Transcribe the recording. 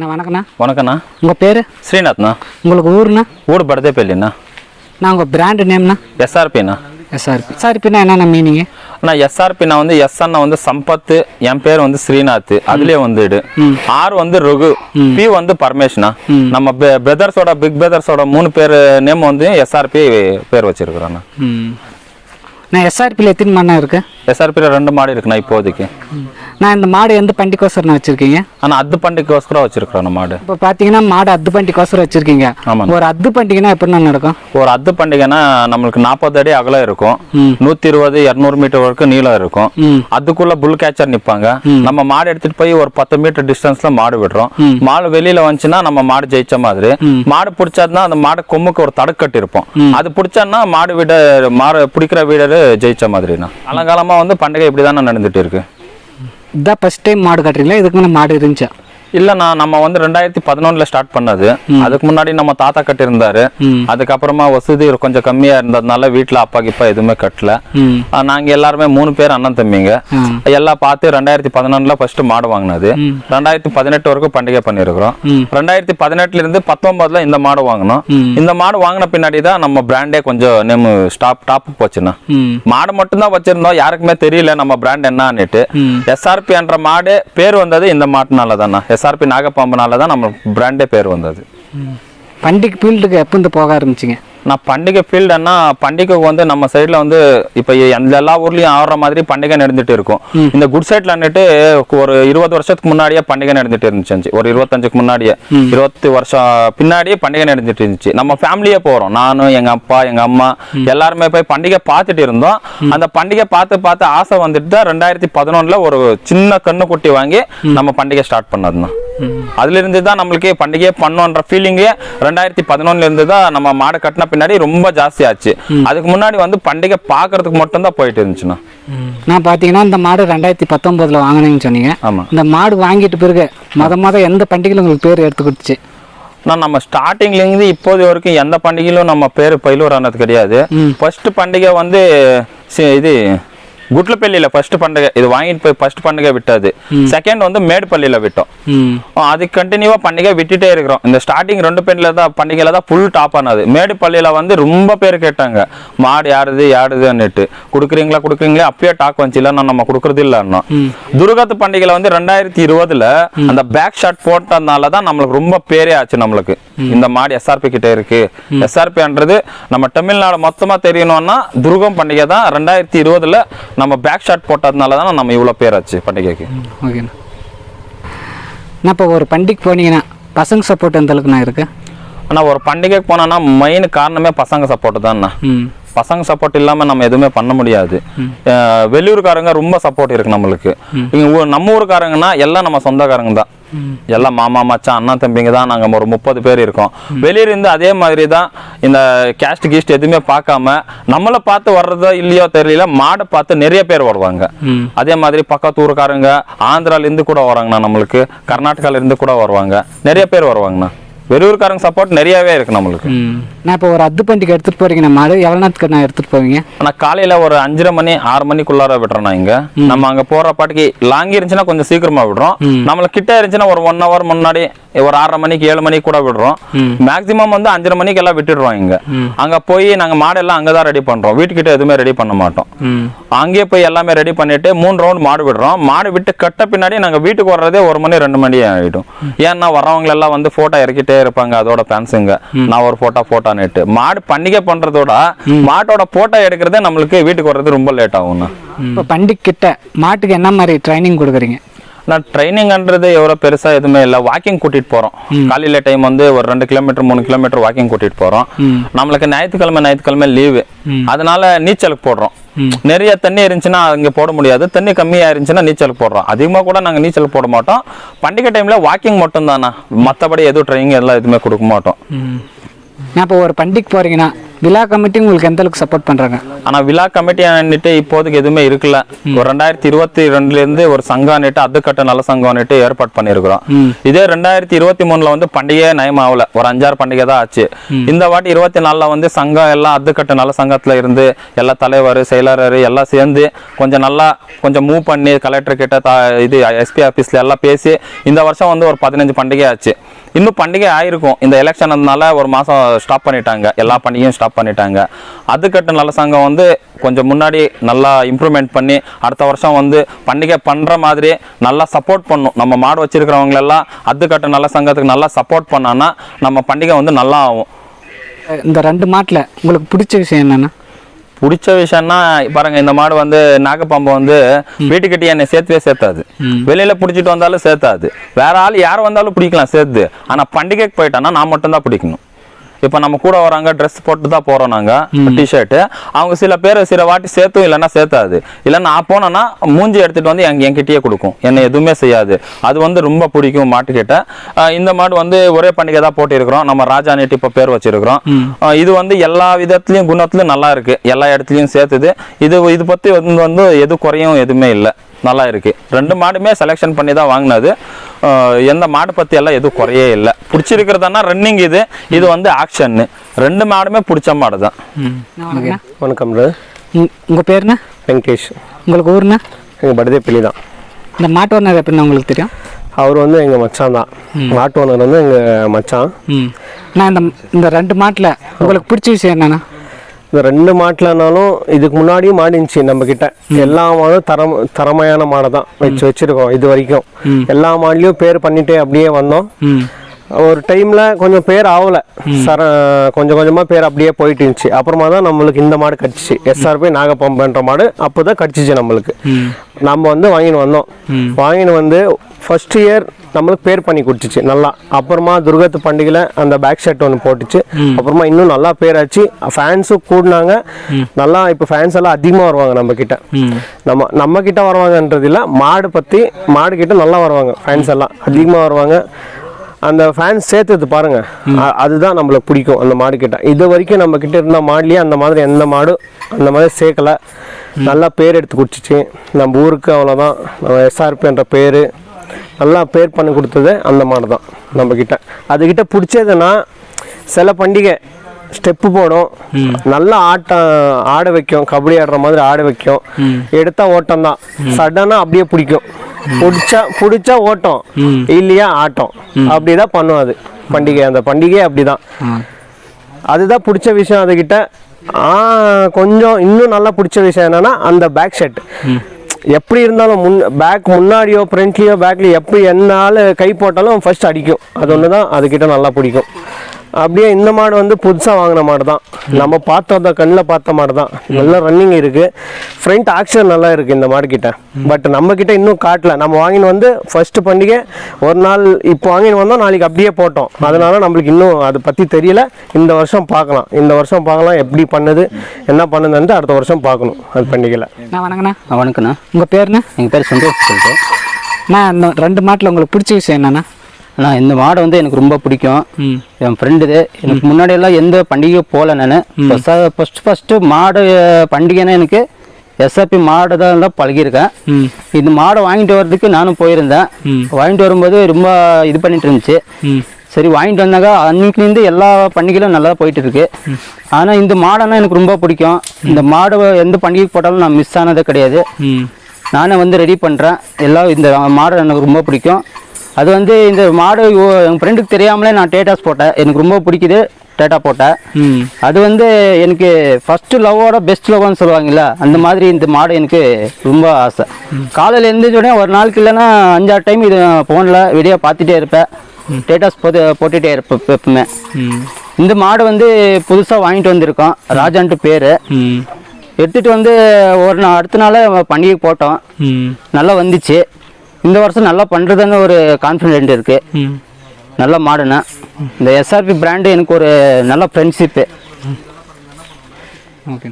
அண்ணா வணக்கண்ணா வணக்கண்ணா உங்கள் பேர்? ஸ்ரீநாத்ண்ணா. உங்களுக்கு ஊருண்ணா? ஊர் படதேப்பள்ளிண்ணா நான் உங்கள் பிராண்டு நேம்ண்ணா எஸ்ஆர்பிண்ணா. எஸ்ஆர்பி. எஸ்ஆர்பின்னா என்னென்ன மீனிங்கு அண்ணா எஸ்ஆர்பி நான் வந்து எஸ் அண்ணா வந்து சம்பத்து என் பேர் வந்து ஸ்ரீநாத் அதுலயே வந்துடு ஆர் வந்து ரகு பி வந்து பரமேஷ்னா நம்ம பிரதர்ஸோட பிக் பிரதர்ஸோட மூணு பேர் நேம் வந்து எஸ்ஆர்பி பேர் வச்சிருக்கிறோண்ணா. நான் எஸ்ஆர்பியில் எத்தனை மண்ணா இருக்கு? எஸ்ஆர்பியில் ரெண்டு மாடு இருக்குண்ணா இப்போதைக்கு. நான் இந்த மாடு எந்த பண்டிகைக்கோசரம் வச்சுருக்கீங்க? ஆனால் அது பண்டிகைக்கோஸ்கரம் வச்சிருக்கிறோம் மாடு. இப்போ பார்த்தீங்கன்னா மாடு அத்து பண்டிகைக்கோசரம் வச்சுருக்கீங்க. ஆமாண்ணா. ஒரு அத்து பண்டிகைனா எப்படிண்ணா நடக்கும்? ஒரு அத்து பண்டிகைனா நம்மளுக்கு நாற்பது அடி அகலம் இருக்கும். நூத்தி இருபது இரநூறு மீட்டர் வரைக்கும் நீளம் இருக்கும். அதுக்குள்ள புல் கேச்சர் நிப்பாங்க. நம்ம மாடு எடுத்துட்டு போய் ஒரு பத்து மீட்டர் டிஸ்டன்ஸ்ல மாடு விடுறோம். மாடு வெளியில வந்துச்சுன்னா நம்ம மாடு ஜெயிச்ச மாதிரி. மாடு பிடிச்சாதுன்னா அந்த மாடு கொம்புக்கு ஒரு தடுக்கட்டு இருப்போம். அது பிடிச்சான்னா மாடு விட மாடு பிடிக்கிற வீடர் ஜெயிச்ச மாதிரிண்ணா. காலங்காலமா வந்து பண்டிகை இப்படி தானே நடந்துட்டு இருக்கு. இதான் ஃபஸ்ட் டைம் மாடு கட்டுறீங்களா? இதுக்கு முன்னே மாடு இருந்துச்சா? இல்லண்ணா நம்ம வந்து ரெண்டாயிரத்தி பதினொன்னுல ஸ்டார்ட் பண்ணது. அதுக்கு முன்னாடி நம்ம தாத்தா கட்டியிருந்தாரு. அதுக்கப்புறமா வசதி கொஞ்சம் கம்மியா இருந்ததுனால வீட்டுல அப்பா கிப்பா எதுவுமே கட்டல. நாங்க எல்லாருமே மூணு பேர் அண்ணன் தம்பிங்க. எல்லாம் பார்த்து ரெண்டாயிரத்தி பதினொன்னுல ஃபர்ஸ்ட் மாடு வாங்கினது. ரெண்டாயிரத்தி பதினெட்டு வரைக்கும் பண்டிகை பண்ணிருக்கிறோம் ரெண்டாயிரத்தி பதினெட்டுல இருந்து பத்தொன்பதுல இந்த மாடு வாங்கினோம். இந்த மாடு வாங்கின பின்னாடி தான் நம்ம பிராண்டே கொஞ்சம் நேம் ஸ்டாப் டாப் போச்சுண்ணா. மாடு மட்டும்தான் வச்சிருந்தோம். யாருக்குமே தெரியல நம்ம பிராண்ட் என்னன்னுட்டு. எஸ்ஆர்பி என்ற மாடு பேர் வந்தது இந்த மாட்டுனால தானே எஸ்ஆர்பி நாகப்பாம்புனால தான் நம்ம பிராண்டே பேர் வந்தது ம். பண்டிகை ஃபீல்டுக்கு எப்போ இந்த போக ஆரம்பிச்சிங்க நான் பண்டிகை ஃபீல்டுன்னா பண்டிகைக்கு வந்து நம்ம சைடில் வந்து இப்போ எந்த எல்லா ஊர்லயும் ஆடுற மாதிரி பண்டிகை நடந்துட்டு இருக்கும். இந்த குட் சைட்ல வந்துட்டு ஒரு இருபது வருஷத்துக்கு முன்னாடியே பண்டிகை நடந்துட்டு இருந்துச்சு ஒரு இருபத்தஞ்சுக்கு முன்னாடியே. இருபத்தி வருஷம் பின்னாடியே பண்டிகை நடந்துட்டு இருந்துச்சு. நம்ம ஃபேமிலியே போறோம். நானும் எங்க அப்பா எங்க அம்மா எல்லாருமே போய் பண்டிகை பார்த்துட்டு இருந்தோம். அந்த பண்டிகை பார்த்து பார்த்து ஆசை வந்துட்டு தான் ரெண்டாயிரத்தி பதினொன்னுல ஒரு சின்ன கண்ணு குட்டி வாங்கி நம்ம பண்டிகை ஸ்டார்ட் அதுல இருந்து தான் நம்மளுக்கு பண்டிகையே பண்ணோன்ற ஃபீலிங்கே ரெண்டாயிரத்தி பதினொன்னுல இருந்து தான் நம்ம மாடு கட்டின பின்னாடி ரொம்ப ஜாஸ்தி ஆச்சு அதுக்கு முன்னாடி வந்து பண்டிகை பார்க்கறதுக்கு மட்டும் தான் போயிட்டு இருந்துச்சுண்ணா. நான் பார்த்தீங்கன்னா இந்த மாடு ரெண்டாயிரத்தி பத்தொம்போதில் வாங்கினேன்னு சொன்னீங்க. ஆமா. இந்த மாடு வாங்கிட்டு பிறகு மொத மொத எந்த பண்டிகையில் உங்களுக்கு பேர் எடுத்து கொடுத்துச்சு? நான் நம்ம ஸ்டார்டிங்ல இருந்து இப்போது வரைக்கும் எந்த பண்டிகையிலும் நம்ம பேர் பயிலூர் ஆனது கிடையாது. ஃபர்ஸ்ட் பண்டிகை வந்து சி- இது குட்லப்பள்ளியில ஃபர்ஸ்ட் பண்டிகை இது வாங்கிட்டு போய் ஃபர்ஸ்ட் பண்டிகை விட்டது. செகண்ட் வந்து மேடுப்பள்ளியில விட்டோம். அது கண்டினியூவா பண்டிகை விட்டுட்டே இருக்கிறோம். இந்த ஸ்டார்டிங் ரெண்டு பெண்ணில் தான் பண்டிகையில தான் ஃபுல் டாப் ஆனது. மேடுப்பள்ளியில வந்து ரொம்ப பேர் கேட்டாங்க. மாடு யாருது யாருதுன்னுட்டு. கொடுக்குறீங்களா கொடுக்குறீங்களா? அப்பயே டாக் வந்துச்சு இல்லை நம்ம கொடுக்குறது இல்லைன்னா. துர்கத்து பண்டிகையில வந்து ரெண்டாயிரத்தி இருபதுல அந்த பேக் ஷாட் போட்டதுனால தான் நம்மளுக்கு ரொம்ப பேரே ஆச்சு நம்மளுக்கு. இந்த மாடு எஸ்ஆர்பி கிட்ட இருக்கு. எஸ்ஆர்பின்றது நம்ம தமிழ்நாடு மொத்தமா தெரியணும்னா துர்கம் பண்டிகை தான் ரெண்டாயிரத்தி இருபதுல நம்ம பேக் ஷாட் போட்டதுனால தான் நம்ம இவ்வளோ பேர் ஆச்சு பண்டிகைக்கு? ஓகேண்ணா. நான் இப்போ ஒரு பண்டிகை போனீங்கன்னா பசங்க சப்போர்ட் எந்த அளவுக்குண்ணா இருக்கு? ஆனா ஒரு பண்டிகைக்கு போனோம்னா மெயின் காரணமே பசங்க சப்போர்ட் தான்ண்ணா. பசங்க சப்போர்ட் இல்லாம நம்ம எதுவுமே பண்ண முடியாது. வெளியூர்காரங்க ரொம்ப சப்போர்ட் இருக்கு நம்மளுக்கு. இங்க நம்ம ஊருக்காரங்கன்னா எல்லாம் நம்ம சொந்தக்காரங்க தான். எல்லாம் மாமா மச்சான் அண்ணன் தம்பிங்க தான் நாங்க ஒரு முப்பது பேர் இருக்கோம். வெளியூர் இருந்து அதே மாதிரி தான் இந்த கேஸ்ட் கீஸ்ட் எதுவுமே பார்க்காம நம்மளை பார்த்து வர்றதோ இல்லையோ தெரியல மாடை பார்த்து நிறைய பேர் வருவாங்க. அதே மாதிரி பக்கத்து ஊருக்காரங்க ஆந்திரால இருந்து கூட வராங்கண்ணா நம்மளுக்கு கர்நாடகால இருந்து கூட வருவாங்க. நிறைய பேர் வருவாங்கண்ணா. வெளியூர்காரங்க சப்போர்ட் நிறையவே இருக்கு நம்மளுக்கு. நான் இப்போ ஒரு அத்து பண்டிகை எடுத்துகிட்டு போகிறீங்க மாடு எவ்வளோ நேரத்துக்கு நான் எடுத்துகிட்டு போவீங்க? ஆனா காலையில ஒரு அஞ்சரை மணி ஆறு மணிக்குள்ளார விடுறோம் நான் இங்க. நம்ம அங்க போற பாட்டுக்கு லாங்கி இருந்துச்சுன்னா கொஞ்சம் சீக்கிரமா விடுறோம். நம்மளுக்கு கிட்ட இருந்துச்சுன்னா ஒரு ஒன் ஹவர் முன்னாடி ஒரு ஆறரை மணிக்கு ஏழு மணிக்கு கூட விடுறோம். மேக்ஸிமம் வந்து அஞ்சரை மணிக்கு எல்லாம் விட்டுடுறோம் இங்க. அங்க போய் நாங்க மாடெல்லாம் அங்கதான் ரெடி பண்றோம். வீட்டுக்கிட்ட எதுவுமே ரெடி பண்ண மாட்டோம். அங்கேயே போய் எல்லாமே ரெடி பண்ணிட்டு மூணு ரவுண்ட் மாடு விடுறோம். மாடு விட்டு கட்ட பின்னாடி நாங்க வீட்டுக்கு வர்றதே ஒரு மணி ரெண்டு மணி ஆயிடும். ஏன்னா வர்றவங்க எல்லாம் வந்து போட்டோ இறக்கிட்டே இருப்பாங்க அதோட ஃபேன்ஸுங்க நான் ஒரு போட்டோ போட்டோன்னுட்டு மாடு பண்டிகை பண்றதோட மாட்டோட போட்டோ எடுக்கிறதே நம்மளுக்கு வீட்டுக்கு வர்றது ரொம்ப லேட் ஆகும்ண்ணா. இப்போ பண்டிகை கிட்ட மாட்டுக்கு என்ன மாதிரி ட்ரைனிங் கொடுக்குறீங்க? நான் ட்ரைனிங்ன்றது எவ்வளோ பெருசா எதுவுமே இல்லை. வாக்கிங் கூட்டிட்டு போறோம். காலையில டைம் வந்து ஒரு ரெண்டு கிலோமீட்டர் மூணு கிலோமீட்டர் வாக்கிங் கூட்டிட்டு போறோம். ம். நம்மளுக்கு ஞாயிற்றுக்கிழமை ஞாயிற்றுக்கிழமை லீவு. அதனால நீச்சலுக்கு போடுறோம். நிறைய தண்ணி இருந்துச்சுன்னா அங்கே போட முடியாது. தண்ணி கம்மியா இருந்துச்சுன்னா நீச்சலுக்கு போடுறோம். அதிகமாக கூட நாங்கள் நீச்சலுக்கு போட மாட்டோம். பண்டிகை டைம்ல வாக்கிங் மட்டும் தானா மற்றபடி எதுவும் ட்ரைனிங் எல்லாம் எதுவுமே கொடுக்க மாட்டோம். நான் இப்போ ஒரு பண்டிகைக்கு போகிறீங்கன்னா விழா கமிட்டி உங்களுக்கு எந்த அளவுக்கு சப்போர்ட் பண்ணுறாங்க ஆனா விழா கமிட்டி அன்னிட்டு இப்போதைக்கு எதுவுமே இருக்குல்ல ஒரு ரெண்டாயிரத்தி இருபத்தி ரெண்டுல இருந்து ஒரு சங்கம் நேட்டு அதுக்கட்ட நல்ல சங்கம் நேட்டு ஏற்பாடு பண்ணிருக்கிறோம் இதே ரெண்டாயிரத்தி இருபத்தி மூணுல வந்து பண்டிகையே நயம் ஆகல. ஒரு அஞ்சாறு பண்டிகை தான் ஆச்சு. இந்த வாட்டி இருபத்தி நாலுல வந்து சங்கம் எல்லாம் அதுக்கட்ட நல்ல சங்கத்துல இருந்து எல்லா தலைவர் செயலாளர் எல்லாம் சேர்ந்து கொஞ்சம் நல்லா கொஞ்சம் மூவ் பண்ணி கலெக்டர் கிட்ட இது எஸ்பி ஆபீஸ்ல எல்லாம் பேசி இந்த வருஷம் வந்து ஒரு பதினஞ்சு பண்டிகை ஆச்சு. இன்னும் பண்டிகை ஆயிருக்கும். இந்த எலெக்ஷன்னால ஒரு மாதம் ஸ்டாப் பண்ணிட்டாங்க. எல்லா பண்டிகையும் ஸ்டாப் பண்ணிட்டாங்க. அதுக்கட்டு நல்ல சங்கம் வந்து கொஞ்சம் முன்னாடி நல்லா இம்ப்ரூவ்மெண்ட் பண்ணி அடுத்த வருஷம் வந்து பண்டிகை பண்ணுற மாதிரி நல்லா சப்போர்ட் பண்ணும். நம்ம மாடு வச்சிருக்கிறவங்க அதுக்கட்ட அதுக்கட்டு நல்ல சங்கத்துக்கு நல்லா சப்போர்ட் பண்ணான்னா நம்ம பண்டிகை வந்து நல்லா ஆகும். இந்த ரெண்டு மாட்டில் உங்களுக்கு பிடிச்ச விஷயம் என்னென்னா? பிடிச்ச விஷயம்னா பாருங்க இந்த மாடு வந்து நாகப்பாம்பு வந்து வீட்டுக்கிட்ட என்னை சேர்த்துவே சேர்த்தாது. வெளியில பிடிச்சிட்டு வந்தாலும் சேர்த்தாது. வேற ஆள் யார் வந்தாலும் பிடிக்கலாம் சேர்த்து. ஆனா பண்டிகைக்கு போயிட்டான்னா நான் மட்டும்தான் பிடிக்கணும். இப்போ நம்ம கூட வராங்க ட்ரெஸ் போட்டு தான் போறோம் நாங்க டிஷர்ட் அவங்க சில பேர் சில வாட்டி சேர்த்தும் இல்லைன்னா சேர்த்தாது. இல்லை நான் போனேன்னா மூஞ்சி எடுத்துட்டு வந்து எங்க என்கிட்டயே கொடுக்கும். என்னை எதுவுமே செய்யாது. அது வந்து ரொம்ப பிடிக்கும் மாட்டுக்கிட்ட. இந்த மாடு வந்து ஒரே பண்டிகை தான் போட்டிருக்கிறோம். நம்ம ராஜா நீட்டு இப்போ பேர் வச்சிருக்கிறோம். இது வந்து எல்லா விதத்துலயும் குணத்துலயும் நல்லா இருக்கு. எல்லா இடத்துலயும் சேர்த்துது. இது இது பத்தி வந்து வந்து எது குறையும் எதுவுமே இல்லை. நல்லா இருக்கு. ரெண்டு மாடுமே செலெக்ஷன் பண்ணி தான் வாங்கினது. எந்த மாடு பத்தி எல்லாம் எதுவும் குறையே இல்லை. பிடிச்சிருக்கிறதுனா ரன்னிங் இது. இது வந்து ஆக்ஷன் ரெண்டு மாடுமே பிடிச்ச மாடு தான் வணக்கம். உங்கள் பேருண்ணா? வெங்கடேஷ். உங்களுக்கு ஊருண்ணா? எங்கள் படுதேப்பள்ளி தான் இந்த மாட்டு ஓனர் எப்படின்னா உங்களுக்கு தெரியும்? அவர் வந்து எங்கள் மச்சான் தான். மாட்டு ஓனர் வந்து எங்கள் மச்சான். ம். நான் இந்த இந்த ரெண்டு மாட்டில் உங்களுக்கு பிடிச்ச விஷயம் என்னென்னா இந்த ரெண்டு மாட்டிலனாலும் இதுக்கு முன்னாடியும் மாடு இருந்துச்சு நம்ம கிட்ட எல்லா மாடும் தரம் தரமையான மாடை தான் வச்சு வச்சிருக்கோம் இது வரைக்கும். எல்லா மாடுலயும் பேர் பண்ணிட்டே அப்படியே வந்தோம். ஒரு டைம்ல கொஞ்சம் பேர் ஆகல சர கொஞ்சம் கொஞ்சமா பேர் அப்படியே போயிட்டு இருந்துச்சு. அப்புறமா தான் நம்மளுக்கு இந்த மாடு கடிச்சிச்சு எஸ்ஆர்பி நாகப்பம்பன்ற மாடு அப்போதான் கடிச்சிச்சு நம்மளுக்கு. நம்ம வந்து வாங்கின்னு வந்தோம். வாங்கின்னு வந்து ஃபர்ஸ்ட் இயர் நம்மளுக்கு பேர் பண்ணி கொடுத்துச்சு நல்லா. அப்புறமா துர்கத்து பண்டிகையில் அந்த பேக் ஷர்ட் ஒன்று போட்டுச்சு. அப்புறமா இன்னும் நல்லா பேராச்சு. ஃபேன்ஸும் கூடினாங்க. நல்லா இப்போ ஃபேன்ஸ் எல்லாம் அதிகமாக வருவாங்க நம்ம கிட்ட நம்ம நம்ம கிட்ட வருவாங்கன்றது இல்லை மாடு பற்றி மாடு கிட்ட நல்லா வருவாங்க ஃபேன்ஸ் எல்லாம். அதிகமாக வருவாங்க. அந்த ஃபேன்ஸ் சேர்த்தது பாருங்க. அ- அதுதான் நம்மளுக்கு பிடிக்கும் அந்த மாடு கிட்ட. இது வரைக்கும் நம்ம கிட்ட இருந்த மாடுலயே அந்த மாதிரி எந்த மாடு அந்த மாதிரி சேர்க்கல. நல்லா பேர் எடுத்து குடிச்சிச்சு. நம்ம ஊருக்கு அவ்வளோதான் நம்ம எஸ்ஆர்பின்ற பேர். நல்லா பேர் பண்ணி கொடுத்தது அந்த மாடு தான் நம்ம கிட்ட. அதுகிட்ட பிடிச்சதுன்னா சில பண்டிகை ஸ்டெப்பு போடும். நல்லா ஆட்டம் ஆட வைக்கும். கபடி ஆடுற மாதிரி ஆட வைக்கும். எடுத்தா ஓட்டம் தான் சடனா அப்படியே பிடிக்கும். பிடிச்சா பிடிச்சா ஓட்டம். இல்லையா ஆட்டம். அப்படிதான் பண்ணும் அது. பண்டிகை அந்த பண்டிகை அப்படிதான். அதுதான் பிடிச்ச விஷயம் அதுகிட்ட. கொஞ்சம் இன்னும் நல்லா பிடிச்ச விஷயம் என்னன்னா அந்த பேக் ஷர்ட் எப்படி இருந்தாலும் முன் பேக் முன்னாடியோ ஃப்ரண்ட்லேயோ பேக்லேயோ எப்படி என்னால கை போட்டாலும் ஃபர்ஸ்ட் அடிக்கும். அது ஒன்று தான் அதுகிட்ட நல்லா பிடிக்கும். அப்படியே இந்த மாடு வந்து புதுசாக வாங்கின மாடு தான் நம்ம பார்த்தோம் கண்ணில் பார்த்த மாடு தான் நல்லா ரன்னிங் இருக்கு. ஃப்ரண்ட் ஆக்ஷன் நல்லா இருக்கு இந்த மாடு கிட்ட பட் நம்ம கிட்ட இன்னும் காட்டல. நம்ம வாங்கின்னு வந்து ஃபர்ஸ்ட் பண்டிகை ஒரு நாள் இப்போ வாங்கின்னு வந்தோம் நாளைக்கு அப்படியே போட்டோம். அதனால நம்மளுக்கு இன்னும் அதை பற்றி தெரியல. இந்த வருஷம் பார்க்கலாம். இந்த வருஷம் பார்க்கலாம் எப்படி பண்ணுது என்ன பண்ணுதுன்ட்டு அடுத்த வருஷம் பார்க்கணும். அது பண்டிகையில். நான் வணக்கண்ணா வணக்கண்ணா உங்கள் பேருண்ணா? எங்கள் பேர் சந்தோஷ் சொல்லிட்டு. நான் ரெண்டு மாட்டில் உங்களுக்கு பிடிச்ச விஷயம் என்னென்னா அண்ணா இந்த மாடு வந்து எனக்கு ரொம்ப பிடிக்கும். என் ஃப்ரெண்டு இது. எனக்கு முன்னாடி எல்லாம் எந்த பண்டிகையும் போகல நான். ஃபஸ்ட்டு ஃபஸ்ட்டு மாடு பண்டிகைன்னா எனக்கு எஸ்ஆர்பி மாடு தான் தான் பழகியிருக்கேன். இந்த மாடை வாங்கிட்டு வர்றதுக்கு நானும் போயிருந்தேன். வாங்கிட்டு வரும்போது ரொம்ப இது பண்ணிட்டு இருந்துச்சு. சரி வாங்கிட்டு வந்தாங்க அன்னைக்குலேருந்து எல்லா பண்டிகைகளும் நல்லா போயிட்டு இருக்கு. ஆனால் இந்த மாடெல்லாம் எனக்கு ரொம்ப பிடிக்கும். இந்த மாடு எந்த பண்டிகைக்கு போட்டாலும் நான் மிஸ் ஆனதே கிடையாது. நானே வந்து ரெடி பண்ணுறேன் எல்லாம் இந்த மாடு எனக்கு ரொம்ப பிடிக்கும். அது வந்து இந்த மாடு என் ஃப்ரெண்டுக்கு தெரியாமலே நான் டேட்டாஸ் போட்டேன். எனக்கு ரொம்ப பிடிக்குது டேட்டா போட்டேன். அது வந்து எனக்கு ஃபஸ்ட்டு லவ்வோட பெஸ்ட் லவ்னு சொல்லுவாங்கல்ல அந்த மாதிரி இந்த மாடு எனக்கு ரொம்ப ஆசை. காலையில் எழுந்திரிச்ச உடனே ஒரு நாளுக்கு இல்லைன்னா அஞ்சாறு டைம் இது ஃபோனில் வீடியோ பார்த்துட்டே இருப்பேன். டேட்டாஸ் போட்டு போட்டுகிட்டே இருப்பேன் எப்பவுமே. இந்த மாடு வந்து புதுசாக வாங்கிட்டு வந்திருக்கோம் ராஜான்ட்டு பேர். எடுத்துகிட்டு வந்து ஒரு நாள் அடுத்த நாளே பண்டிகை போட்டோம். நல்லா வந்துச்சு. இந்த வருஷம் நல்லா பண்ணுறதுன்னு ஒரு கான்ஃபிடென்ட் இருக்குது நல்ல மாடுண்ணா இந்த எஸ்ஆர்பி பிராண்டு எனக்கு ஒரு நல்ல ஃப்ரெண்ட்ஷிப்பு ஓகே.